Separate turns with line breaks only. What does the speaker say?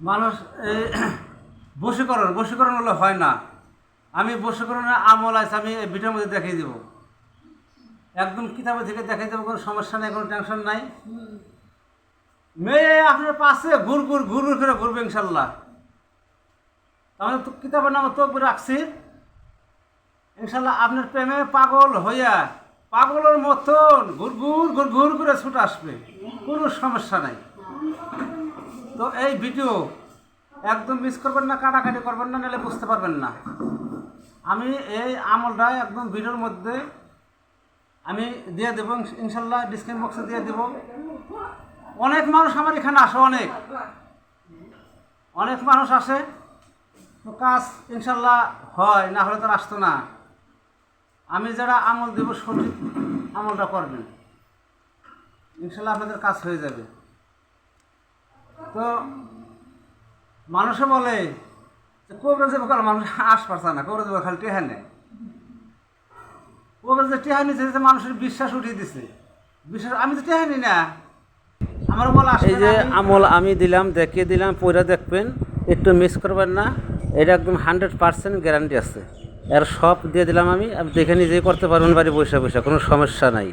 মানুষ এই বশীকরণ বশীকরণ হলে হয় না। আমি বশীকরণের আমল আছে, আমি ভিডিওর মধ্যে দেখিয়ে দেবো। একদম কিতাবে থেকে দেখিয়ে দেবো, কোনো সমস্যা নেই, কোনো টেনশন নাই। মেয়ে আপনার পাশে ঘুর ঘুর ঘুর ঘুর করে ঘুরবে ইনশাল্লাহ তাহলে তো কিতাবের নাম তো রাখছি। ইনশাল্লাহ আপনার প্রেমে পাগল হইয়া, পাগলের মতন ঘুর ঘুর ঘুর ঘুর করে ছুটে আসবে। কোনো সমস্যা নাই। তো এই ভিডিও একদম মিস করবেন না, কাটাকাটি করবেন না, নাহলে বুঝতে পারবেন না। আমি এই আমলটা একদম ভিডিওর মধ্যে আমি দিয়ে দেবো ইনশাল্লাহ ডিসকাউন্ট বক্সে দিয়ে দেব। অনেক মানুষ আমার এখানে আসে, অনেক। অনেক মানুষ আসে। তো কাজ ইনশাল্লাহ হয়, না হলে তো আসতো না। আমি যারা আমল দেব সঠিক আমলটা করবেন। ইনশাল্লাহ আপনাদের কাজ হয়ে যাবে। তো মানুষে বলে যে কবরে যাব মানুষ আশ পারছে না কবরে যাব খালি টেহা নেয় কবরে যে টেহা নিচ্ছে যে মানুষের বিশ্বাস উঠিয়ে দিছে। বিশ্বাস আমি তো টেহা নি না। আমার বলা
এই যে আমল আমি দিলাম দেখিয়ে দিলাম পয়রা দেখবেন একটু মিস করবেন না এটা একদম হান্ড্রেড পার্সেন্ট গ্যারান্টি আছে। এর সব দিয়ে দিলাম আমি আপনি দেখে নিজেই করতে পারবেন বাড়ি বসে বসে কোনো সমস্যা নাই।